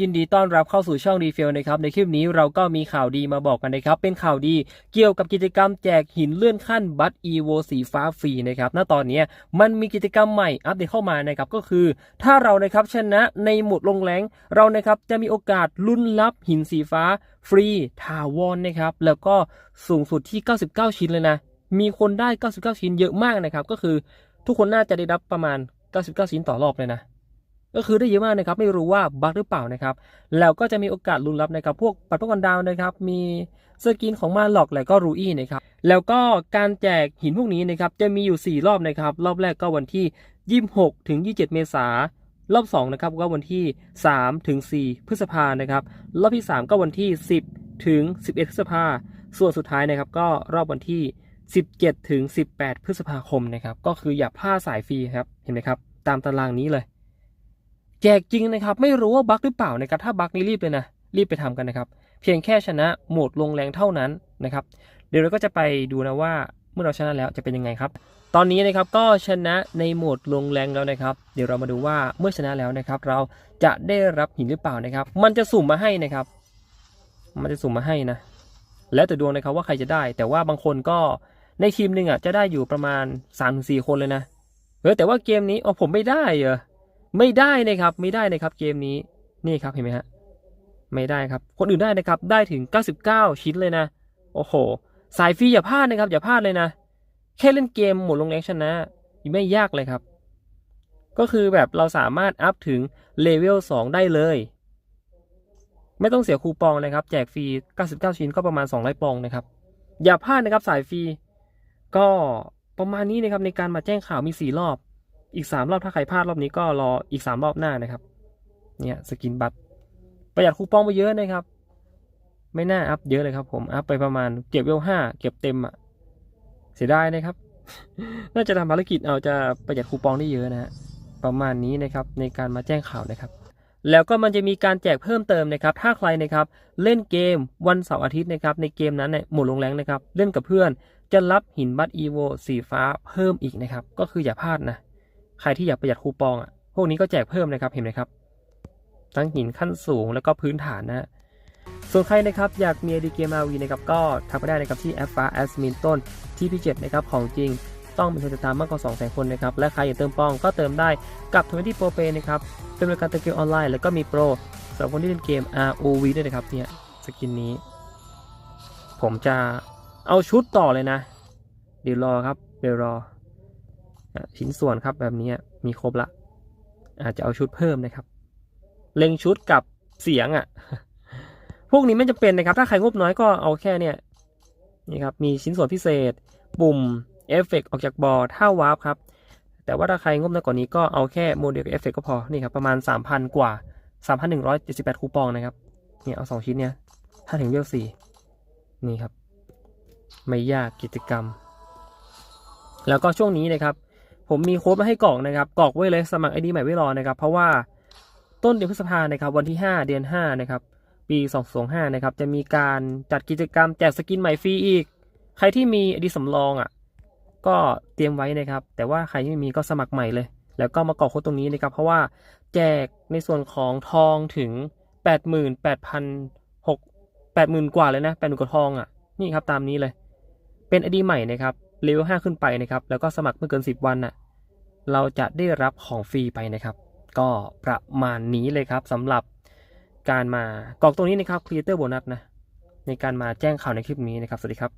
ยินดีต้อนรับเข้าสู่ช่องรีเฟลนะครับในคลิปนี้เราก็มีข่าวดีมาบอกกันนะครับเป็นข่าวดีเกี่ยวกับกิจกรรมแจกหินเลื่อนขั้นบัตร EVO สีฟ้าฟรีนะครับณตอนนี้มันมีกิจกรรมใหม่อัปเดตเข้ามานะครับก็คือ ถ้าเรานะครับชนะในหมุดลงแรงเรานะครับจะมีโอกาสลุ้นรับหินสีฟ้าฟรีถาวรนะครับแล้วก็สูงสุดที่ 99 ชิ้นเลยนะมีคนได้ 99 ชิ้นเยอะมากนะครับก็คือทุกคนน่าจะได้รับประมาณ 99 ชิ้นต่อรอบเลยนะ ก็คือได้เยอะมากนะครับไม่รู้ว่าบั๊กหรือเปล่านะครับแล้วก็จะมีโอกาสลุ้นรับนะครับพวกปัดป้องกันดาวนะครับมีสกินของมาหลอกและก็รูอี้นะครับแล้วก็การแจกหินพวกนี้นะครับจะมีอยู่ 4 รอบนะครับรอบแรกก็วันที่ 26 ถึง 27 เมษารอบ2นะครับก็วันที่ 3 ถึง 4 พฤษภานะครับรอบที่ 3 ก็วันที่ 10 ถึง 11 พฤษภาส่วนสุดท้ายนะครับก็รอบวันที่ 17 ถึง 18 พฤษภาคมนะครับก็คืออย่าพลาดสายฟรีครับเห็นไหมครับตามตารางนี้เลย แจกจริงนะครับ ไม่รู้ว่าบั๊กหรือเปล่านะครับ ถ้าบั๊กนี่รีบเลยนะ รีบไปทำกันนะครับ เพียงแค่ชนะโหมดลงแรงเท่านั้นนะครับ เดี๋ยวเราก็จะไปดูนะว่าเมื่อเราชนะแล้วจะเป็นยังไงครับ ตอนนี้นะครับก็ชนะในโหมดลงแรงแล้วนะครับ เดี๋ยวเรามาดูว่าเมื่อชนะแล้วนะครับ เราจะได้รับหินหรือเปล่านะครับ มันจะสุ่มมาให้นะครับ มันจะสุ่มมาให้นะ แล้วแต่ดวงนะครับว่าใครจะได้ แต่ว่าบางคนก็ในทีมหนึ่งอะจะได้อยู่ประมาณ3าถึงสคนเลยนะเออแต่ว่าเกมนี้อ๋อผมไม่ได้เหรอ ไม่ได้นะครับไม่ได้นะครับเกมนี้นี่ครับเห็นไหมฮะไม่ได้ครับ คนอื่นได้นะครับได้ถึง 99 ชิ้นเลยนะ โอ้โห สายฟรีอย่าพลาดนะครับ อย่าพลาดเลยนะ แค่เล่นเกมหมดลงแรงชนะไม่ยากเลยครับ ก็คือแบบเราสามารถอัพถึงเลเวล2ได้เลย ไม่ต้องเสียคูปองนะครับ แจกฟรี 99 ชิ้นก็ประมาณ 200 ปองนะครับ อย่าพลาดนะครับสายฟรีก็ประมาณนี้นะครับในการมาแจ้งข่าวมี 4 รอบ อีก 3 รอบถ้าใครพลาดรอบนี้ก็รออีก 3 รอบหน้านะครับ เนี่ยสกินบัตรประหยัดคูปองไปเยอะนะครับ ไม่น่าอัพเยอะเลยครับผม อัพไปประมาณเก็บเวลห้าเก็บเต็มอะเสียดายนะครับ น่าจะทำภารกิจเอาจะประหยัดคูปองได้เยอะนะฮะ ประมาณนี้นะครับในการมาแจ้งข่าวนะครับ แล้วก็มันจะมีการแจกเพิ่มเติมนะครับ ถ้าใครนะครับเล่นเกมวันเสาร์อาทิตย์นะครับ ในเกมนั้นเนี่ยหมดลงแรงนะครับ เล่นกับเพื่อนจะรับหินบัตอีโวสีฟ้าเพิ่มอีกนะครับ ก็คืออย่าพลาดนะ ใครที่อยากประหยัดคูปองอะพวกนี้ก็แจกเพิ่มนะครับเห็นไหมครับทั้งหินขั้นสูงแล้วก็พื้นฐานนะส่วนใครนะครับอยากมีไอดีเกมอาวีนะครับก็ทักไปได้นะครับที่แอปฟ้าแอสมินต้นที่พี่เจ็ดนะครับของจริงต้องมีคนติดตามมากกว่า2 0 0 0 0คนนะครับ และใครอยากเติมปองก็เติมได้กับ20 Pro Pay นะครับ เป็นบริการเติมเกมออนไลน์ แล้วก็มีโปรสำหรับคนที่เล่นเกม ROV ด้วยนะครับเนี่ยสกินนี้ ผมจะเอาชุดต่อเลยนะ เดี๋ยวรอครับ เดี๋ยวรอ ชิ้นส่วนครับแบบนี้มีครบละ อาจจะเอาชุดเพิ่มนะครับ เล็งชุดกับเสียงอะ่ะ พวกนี้ไม่จำเป็นนะครับ ถ้าใครงบน้อยก็เอาแค่เนี่ยนี่ครับมีชิ้นส่วนพิเศษ ปุ่มเอฟเฟกออกจากบอร์ท่าวาร์ปครับ แต่ว่าถ้าใครงบน้อยกว่านี้ก็เอาแค่โมเดลกับเอฟเฟกก็พอนี่ครับประมาณ 3,000 กว่า 3,178 คูปองนะครับเนี่ยเอาสองชิ้นเนี่ยถ้าถึงเวลสี่นี่ครับ ไม่ยากกิจกรรม แล้วก็ช่วงนี้นะครับ ผมมีโค้ดมาให้กรอกนะครับกรอกไว้เลยสมัครไอดีใหม่ไว้รอนะครับ เพราะว่าต้นเดือนพฤษภานะครับ วันที่ 5 เดือน 5 นะครับ ปี 225 นะครับ จะมีการจัดกิจกรรมแจกสกินใหม่ฟรีอีก ใครที่มีไอดีสำรองอะ ก็เตรียมไว้นะครับ แต่ว่าใครที่ไม่มีก็สมัครใหม่เลย แล้วก็มากรอกโค้ดตรงนี้นะครับ เพราะว่าแจกในส่วนของทองถึง 88,6 80,000 กว่าเลยนะ80,000กว่าทองอะ นี่ครับตามนี้เลย เป็นไอดีใหม่นะครับ เลเวล5ขึ้นไปนะครับ แล้วก็สมัครไม่เกิน 10 วันน่ะ เราจะได้รับของฟรีไปนะครับ ก็ประมาณนี้เลยครับสำหรับการมากรอกตรงนี้นะครับครีเอเตอร์โบนัสนะ ในการมาแจ้งข่าวในคลิปนี้นะครับ สวัสดีครับ